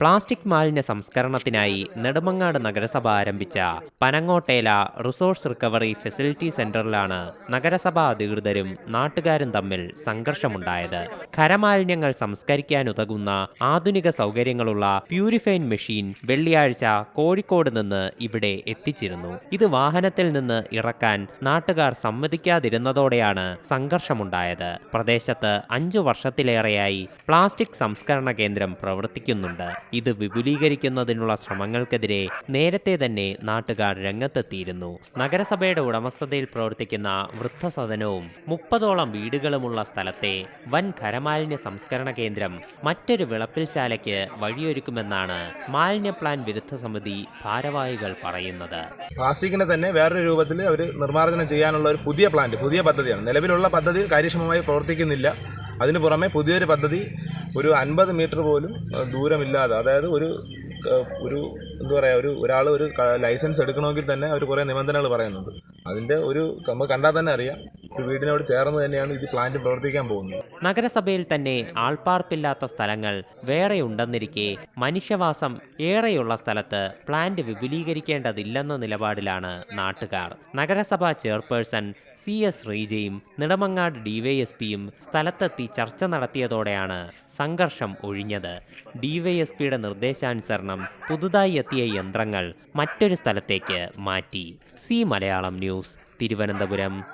Plastic മാലിന്യ സംസ്കരണത്തിനായി നെടുമങ്ങാട് നഗരസഭ ആരംഭിച്ച പനങ്ങോട്ടേല റിസോഴ്സ് റിക്കവറി ഫെസിലിറ്റി സെന്ററിലാണ് നഗരസഭാ അധികൃതരും നാട്ടുകാരും തമ്മിൽ സംഘർഷമുണ്ടായത്. ഖരമാലിന്യങ്ങൾ സംസ്കരിക്കാനുതകുന്ന ആധുനിക സൗകര്യങ്ങളുള്ള പ്യൂരിഫൈൻ മെഷീൻ വെള്ളിയാഴ്ച കോഴിക്കോട് നിന്ന് ഇവിടെ എത്തിച്ചിരുന്നു. ഇത് വാഹനത്തിൽ നിന്ന് ഇറക്കാൻ നാട്ടുകാർ സമ്മതിക്കാതിരുന്നതോടെയാണ് സംഘർഷമുണ്ടായത്. പ്രദേശത്ത് അഞ്ചു വർഷത്തിലേറെയായി പ്ലാസ്റ്റിക് സംസ്കരണ കേന്ദ്രം പ്രവർത്തിക്കുന്നുണ്ട്. ഇത് വിപുലീകരിക്കുന്നതിനുള്ള ശ്രമങ്ങൾക്കെതിരെ നേരത്തെ തന്നെ നാട്ടുകാർ രംഗത്തെത്തിയിരുന്നു. നഗരസഭയുടെ ഉടമസ്ഥതയിൽ പ്രവർത്തിക്കുന്ന വൃദ്ധസദനവും മുപ്പതോളം വീടുകളുമുള്ള സ്ഥലത്തെ വൻ ഖരമാലിന്യ സംസ്കരണ കേന്ദ്രം മറ്റൊരു വിളപ്പിൽശാലയ്ക്ക് വഴിയൊരുക്കുമെന്നാണ് മാലിന്യ പ്ലാൻ വിരുദ്ധ സമിതി ഭാരവാഹികൾ പറയുന്നത്. പ്ലാസ്റ്റിക്കിനെ തന്നെ വേറൊരു രൂപത്തിൽ അവർ നിർമ്മാർജനം ചെയ്യാനുള്ള ഒരു പുതിയ പ്ലാന്റ് പുതിയ പദ്ധതിയാണ്. നിലവിലുള്ള പദ്ധതി കാര്യക്ഷമമായി പ്രവർത്തിക്കുന്നില്ല. അതിനു പുറമെ പുതിയൊരു പദ്ധതി ഒരു അൻപത് മീറ്റർ പോലും ദൂരമില്ലാതെ അതായത് ഒരു ഒരു എന്താ പറയുക ഒരു ഒരാൾ ഒരു ലൈസൻസ് എടുക്കണമെങ്കിൽ തന്നെ അവർ കുറേ നിബന്ധനകൾ പറയുന്നുണ്ട്. അതിന്റെ ഒരു നമ്മൾ കണ്ടാൽ തന്നെ അറിയാം വീടിനോട് ചേർന്ന് തന്നെയാണ് ഇത് പ്ലാന്റ് പ്രവർത്തിക്കാൻ പോകുന്നത്. നഗരസഭയിൽ തന്നെ ആൾപ്പാർപ്പില്ലാത്ത സ്ഥലങ്ങൾ വേറെ ഉണ്ടെന്നിരിക്കെ മനുഷ്യവാസം ഏറെയുള്ള സ്ഥലത്ത് പ്ലാന്റ് വിപുലീകരിക്കേണ്ടതില്ലെന്ന നിലപാടിലാണ് നാട്ടുകാർ. നഗരസഭാ ചെയർപേഴ്സൺ സി എസ് റീജയും നിടമങ്ങാട് ഡിവൈഎസ്പിയും സ്ഥലത്തെത്തി ചർച്ച നടത്തിയതോടെയാണ് സംഘർഷം ഒഴിഞ്ഞത്. ഡിവൈഎസ്പിയുടെ നിർദ്ദേശാനുസരണം പുതുതായി എത്തിയ യന്ത്രങ്ങൾ മറ്റൊരു സ്ഥലത്തേക്ക് മാറ്റി. Zee Malayalam news Thiruvananthapuram.